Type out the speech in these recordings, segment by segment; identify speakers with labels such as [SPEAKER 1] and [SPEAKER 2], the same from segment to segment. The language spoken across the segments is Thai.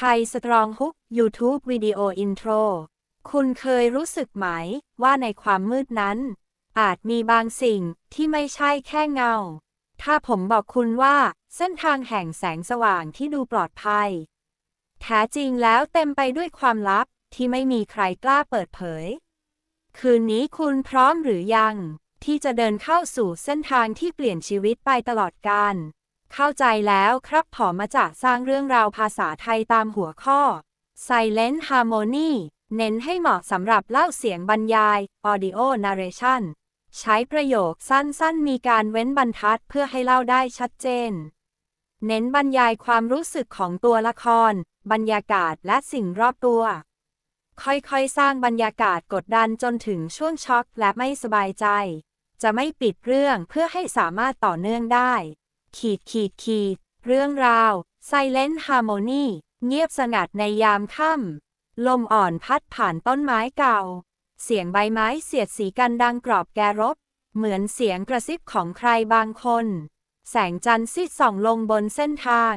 [SPEAKER 1] ไทยสตรองฮุก YouTube วิดีโออินโทร คุณเคยรู้สึกไหม ว่าในความมืดนั้น อาจมีบางสิ่งที่ไม่ใช่แค่เงา ถ้าผมบอกคุณว่าเส้นทางแห่งแสงสว่างที่ดูปลอดภัย แท้จริงแล้วเต็มไปด้วยความลับที่ไม่มีใครกล้าเปิดเผย คืนนี้คุณพร้อมหรือยัง ที่จะเดินเข้าสู่เส้นทางที่เปลี่ยนชีวิตไปตลอดกาล เข้าใจแล้วครับผอมาจากสร้างเรื่องราวภาษาไทยตามหัวข้อ Silent Harmony เน้นให้เหมาะสำหรับเล่าเสียงบรรยาย Audio Narration ใช้ประโยคสั้นๆ มีการเว้นบรรทัดเพื่อให้เล่าได้ชัดเจน เน้นบรรยายความรู้สึกของตัวละคร บรรยากาศและสิ่งรอบตัว ค่อยๆ สร้างบรรยากาศกดดันจนถึงช่วงช็อกและไม่สบายใจ จะไม่ปิดเรื่องเพื่อให้สามารถต่อเนื่องได้ ขีดขีดขีด เรื่องราว Silent Harmony เงียบสงัดในยามค่ำ ลมอ่อนพัดผ่านต้นไม้เก่า เสียงใบไม้เสียดสีกันดังกรอบแกรบ เหมือนเสียงกระซิบของใครบางคน แสงจันทร์ซีดส่องลงบนเส้นทาง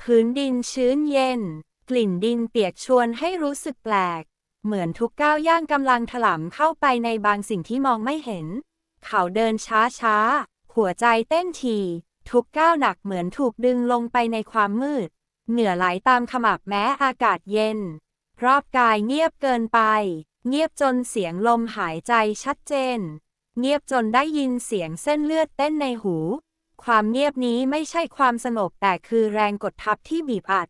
[SPEAKER 1] พื้นดินชื้นเย็น กลิ่นดินเปียกชวนให้รู้สึกแปลก เหมือนทุกก้าวย่างกำลังถลำเข้าไปในบางสิ่งที่มองไม่เห็น เขาเดินช้าช้าหัวใจเต้นที ทุกก้าวหนักเหมือนถูกดึงลงไปในความมืด เหงื่อไหลตามขมับแม้อากาศเย็น รอบกายเงียบเกินไป เงียบจนเสียงลมหายใจชัดเจน เงียบจนได้ยินเสียงเส้นเลือดเต้นในหู ความเงียบนี้ไม่ใช่ความสงบแต่คือแรงกดทับที่บีบอัด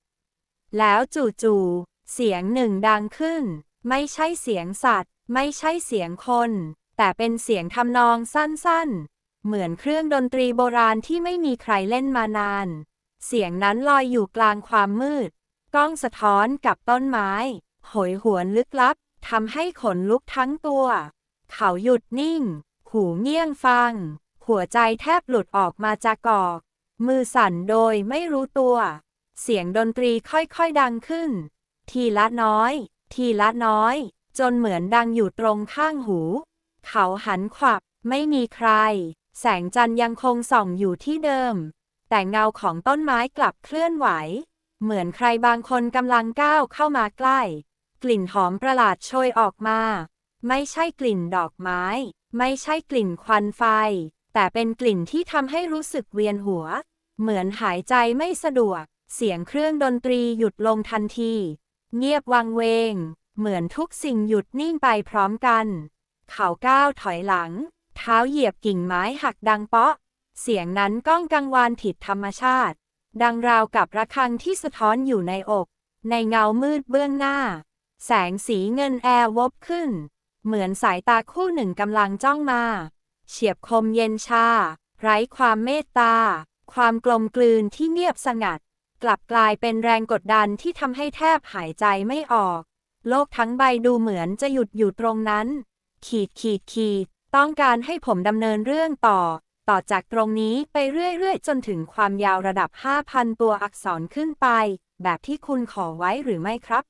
[SPEAKER 1] แล้วจู่ๆเสียงหนึ่งดังขึ้น ไม่ใช่เสียงสัตว์ ไม่ใช่เสียงคน แต่เป็นเสียงทำนองสั้นๆ เหมือนเครื่องดนตรีโบราณที่ไม่มีใครเล่นมานาน เสียงนั้นลอยอยู่กลางความมืด กล้องสะท้อนกับต้นไม้โหยหวนลึกลับทำให้ขนลุกทั้งตัว เขาหยุดนิ่ง หูเงี่ยงฟัง หัวใจแทบหลุดออกมาจากกอก มือสั่นโดยไม่รู้ตัว เสียงดนตรีค่อยๆดังขึ้น ทีละน้อย ทีละน้อย จนเหมือนดังอยู่ตรงข้างหู เขาหันขวับ ไม่มีใคร แสงจันทร์ยังคงส่องอยู่ที่เดิม แต่เงาของต้นไม้กลับเคลื่อนไหว เหมือนใครบางคนกำลังก้าวเข้ามาใกล้ กลิ่นหอมประหลาดโชยออกมา ไม่ใช่กลิ่นดอกไม้ ไม่ใช่กลิ่นควันไฟ แต่เป็นกลิ่นที่ทำให้รู้สึกเวียนหัว เหมือนหายใจไม่สะดวก เสียงเครื่องดนตรีหยุดลงทันที เงียบวังเวง เหมือนทุกสิ่งหยุดนิ่งไปพร้อมกัน เขาก้าวถอยหลัง เท้าเหยียบกิ่งไม้หักดังเปาะ เสียงนั้นก้องกังวานผิดธรรมชาติ ดังราวกับระฆังที่สะท้อนอยู่ในอก ในเงามืดเบื้องหน้า แสงสีเงินแอร์วบขึ้น เหมือนสายตาคู่หนึ่งกำลังจ้องมา เฉียบคมเย็นชา ไร้ความเมตตา ความกลมกลืนที่เงียบสงัด กลับกลายเป็นแรงกดดันที่ทำให้แทบหายใจไม่ออก โลกทั้งใบดูเหมือนจะหยุดอยู่ตรงนั้น ขีดขีดขีด ต้องการให้ผมดำเนินเรื่องต่อ ต่อจากตรงนี้ไปเรื่อยๆ จนถึงความยาวระดับ 5,000 ตัวอักษรขึ้นไป แบบที่คุณขอไว้หรือไม่ครับ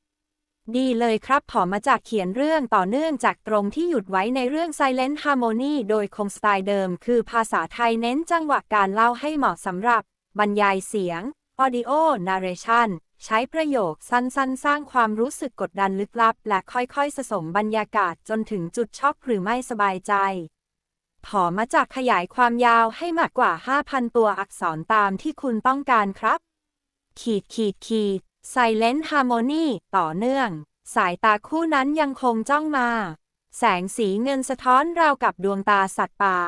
[SPEAKER 1] ดีเลยครับผอมาจากเขียนเรื่องต่อเนื่องจากตรงที่หยุดไว้ในเรื่อง Silent Harmony โดยคงสไตล์เดิม คือภาษาไทยเน้นจังหวะการเล่าให้เหมาะสำหรับ บรรยายเสียง Audio Narration ใช้ประโยคสั้นๆ สร้างความรู้สึกกดดันลึกลับ และค่อยๆ สะสมบรรยากาศจนถึงจุดช็อกหรือไม่สบายใจผอมาจากขยายความยาวให้มากกว่า 5,000 ตัวอักษรตามที่คุณต้องการครับ ขีดขีดขีด Silent Harmony ต่อเนื่อง สายตาคู่นั้นยังคงจ้องมา แสงสีเงินสะท้อนราวกับดวงตาสัตว์ป่า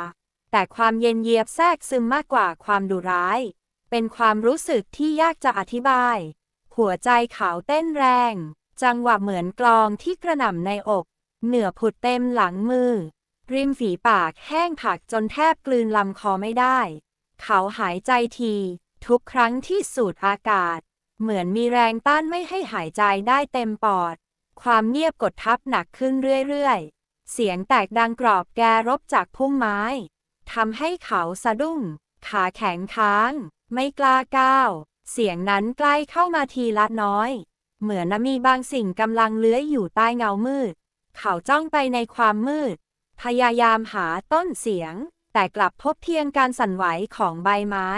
[SPEAKER 1] แต่ความเย็นเยียบแทรกซึมมากกว่าความดุร้าย เป็นความรู้สึกที่ยากจะอธิบาย หัวใจเขาเต้นแรง จังหวะเหมือนกลองที่กระหน่ำในอก เหนือผุดเต็มหลังมือ ริมฝีปากแห้งผักจนแทบกลืนลำคอไม่ได้ เขาหายใจที ทุกครั้งที่สูดอากาศ เหมือนมีแรงต้านไม่ให้หายใจได้เต็มปอด ความเงียบกดทับหนักขึ้นเรื่อยๆ เสียงแตกดังกรอบแกรบจากพุ่มไม้ทำให้เขาสะดุ้ง ขาแข็งค้าง ไม่กล้าก้าว เสียงนั้นใกล้เข้ามาทีละน้อย เหมือนมีบางสิ่งกำลังเลื้อยอยู่ใต้เงามืด เขาจ้องไปในความมืด พยายามหาต้นเสียงแต่แต่กลับพบเพียงการสั่นไหวของใบไม้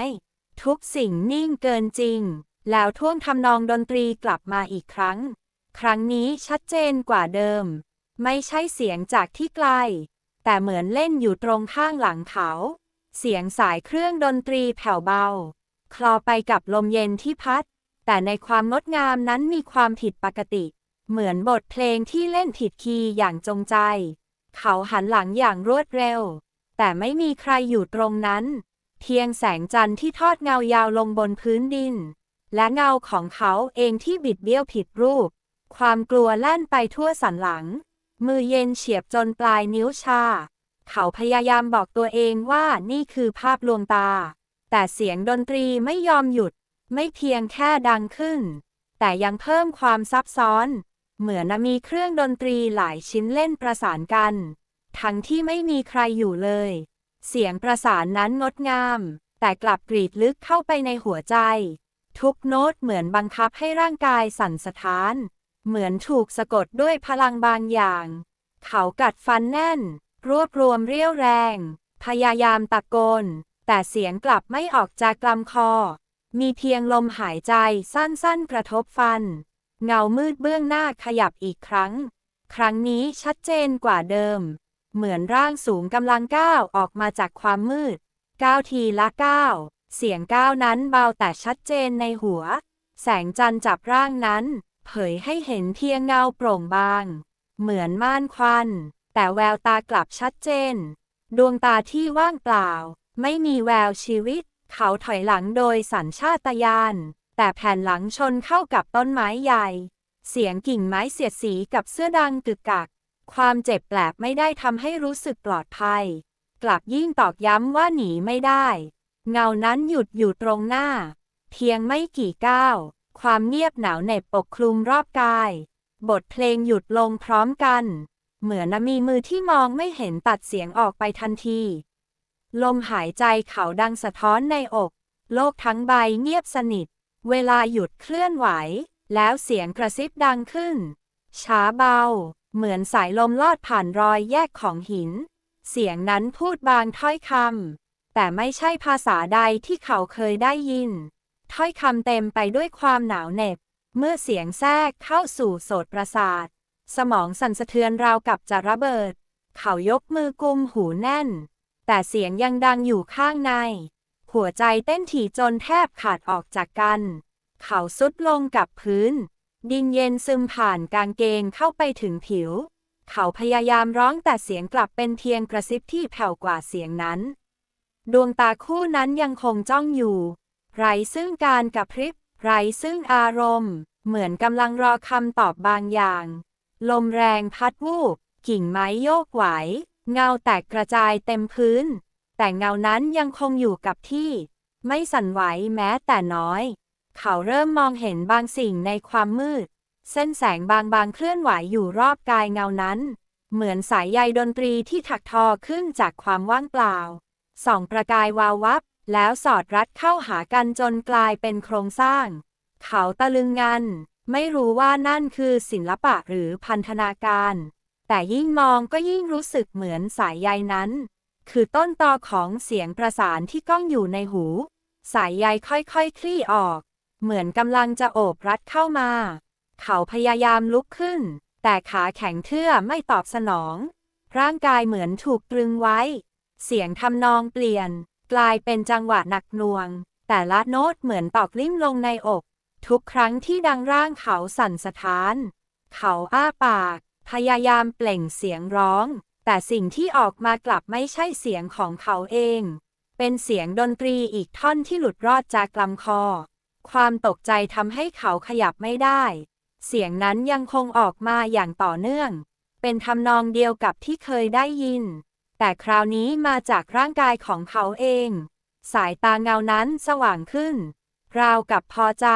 [SPEAKER 1] ทุกสิ่งนิ่งเกินจริง แล้วท่วงทำนองดนตรีกลับมาอีกครั้ง ครั้งนี้ชัดเจนกว่าเดิม ไม่ใช่เสียงจากที่ไกล แต่เหมือนเล่นอยู่ตรงข้างหลังเขา เสียงสายเครื่องดนตรีแผ่วเบา คลอไปกับลมเย็นที่พัด แต่ในความงดงามนั้นมีความผิดปกติ เหมือนบทเพลงที่เล่นผิดคีย์อย่างจงใจ เขาหันหลังอย่างรวดเร็ว แต่ไม่มีใครอยู่ตรงนั้น เพียงแสงจันทร์ที่ทอดเงายาวลงบนพื้นดิน และเงาของเขาเองที่บิดเบี้ยวผิดรูป ความกลัวแล่นไปทั่วสันหลัง มือเย็นเฉียบจนปลายนิ้วชา เขาพยายามบอกตัวเองว่านี่คือภาพลวงตา แต่เสียงดนตรีไม่ยอมหยุด ไม่เพียงแค่ดังขึ้น แต่ยังเพิ่มความซับซ้อน เหมือนมีเครื่องดนตรีหลายชิ้นเล่นประสานกัน ทั้งที่ไม่มีใครอยู่เลย เสียงประสานนั้นงดงาม แต่กลับกรีดลึกเข้าไปในหัวใจ ทุกโน้ตเหมือนบังคับให้ร่างกายสั่นสะท้าน เหมือนถูกสะกดด้วยพลังบางอย่าง เขากัดฟันแน่น รวบรวมเรี่ยวแรง พยายามตะโกน แต่เสียงกลับไม่ออกจากลำคอ มีเพียงลมหายใจสั้นๆกระทบฟัน เงามืดเบื้องหน้าขยับอีกครั้ง ครั้งนี้ชัดเจนกว่าเดิม เหมือนร่างสูงกำลังก้าวออกมาจากความมืดก้าวทีละก้าวเสียงก้าวนั้นเบาแต่ชัดเจนในหัว แสงจันทร์จับร่างนั้น เผยให้เห็นเพียงเงาโปร่งบาง เหมือนม่านควัน แต่แววตากลับชัดเจน ดวงตาที่ว่างเปล่า ไม่มีแววชีวิต เขาถอยหลังโดยสัญชาตญาณ แต่แผ่นหลังชนเข้ากับต้นไม้ใหญ่ เสียงกิ่งไม้เสียดสีกับเสื้อดังกึกกัก ความเจ็บแปลบไม่ได้ทำให้รู้สึกปลอดภัย กลับยิ่งตอกย้ำว่าหนีไม่ได้ เงานั้นหยุดอยู่ตรงหน้า เพียงไม่กี่ก้าว ความเงียบหนาวเหน็บปกคลุมรอบกาย บทเพลงหยุดลงพร้อมกัน เหมือนมีมือที่มองไม่เห็นตัดเสียงออกไปทันที ลมหายใจเขาดังสะท้อนในอก โลกทั้งใบเงียบสนิท เวลาหยุดเคลื่อนไหว แล้วเสียงกระซิบดังขึ้น ช้าเบา เหมือนสายลมลอดผ่านรอยแยกของหิน เสียงนั้นพูดบางถ้อยคำแต่ไม่ใช่ภาษาใดที่เขาเคยได้ยิน ถ้อยคำเต็มไปด้วยความหนาวเหน็บ เมื่อเสียงแทรกเข้าสู่โสตประสาท สมองสั่นสะเทือนราวกับจะระเบิด เขายกมือกุมหูแน่น แต่เสียงยังดังอยู่ข้างใน หัวใจเต้นถี่จนแทบขาดออกจากกัน เขาสุดลงกับพื้น ดินเย็นซึมผ่านกางเกงเข้าไปถึงผิว เขาพยายามร้องแต่เสียงกลับเป็นเพียงกระซิบที่แผ่วกว่าเสียงนั้น ดวงตาคู่นั้นยังคงจ้องอยู่ ไรซึ่งการกระพริบ ไรซึ่งอารมณ์ เหมือนกำลังรอคำตอบบางอย่าง ลมแรงพัดวูบกิ่งไม้โยกไหว เงาแตกกระจายเต็มพื้น แต่เงานั้นยังคงอยู่กับที่ ไม่สั่นไหวแม้แต่น้อย เขาเริ่มมองเห็นบางสิ่งในความมืด เส้นแสงบางๆเคลื่อนไหวอยู่รอบกายเงานั้น เหมือนสายใยดนตรีที่ถักทอขึ้นจากความว่างเปล่า ส่องประกายวาววับ แล้วสอดรัดเข้าหากันจนกลายเป็นโครงสร้าง เขาตะลึงงัน ไม่รู้ว่านั่นคือศิลปะหรือพันธนาการ แต่ยิ่งมองก็ยิ่งรู้สึกเหมือนสายใยนั้น คือต้นตอของเสียงประสานที่ก้องอยู่ในหู สายใยค่อยๆคคลี่ออก เหมือนกำลังจะโอบรัดเข้ามา เขาพยายามลุกขึ้น แต่ขาแข็งเทื่อไม่ตอบสนอง ร่างกายเหมือนถูกตรึงไว้ เสียงทำนองเปลี่ยน กลายเป็นจังหวะหนักหน่วง แต่ละโน้ตเหมือนตอกลิ่มลงในอก ทุกครั้งที่ดังร่างเขาสั่นสะท้าน เขาอ้าปาก พยายามเปล่งเสียงร้อง แต่สิ่งที่ออกมากลับไม่ใช่เสียงของเขาเอง เป็นเสียงดนตรีอีกท่อนที่หลุดรอดจากลำคอ ความตกใจทำให้เขาขยับไม่ได้ เสียงนั้นยังคงออกมาอย่างต่อเนื่อง เป็นทำนองเดียวกับที่เคยได้ยิน แต่คราวนี้มาจากร่างกายของเขาเอง สายตาเงานั้นสว่างขึ้น ราวกับพอใจ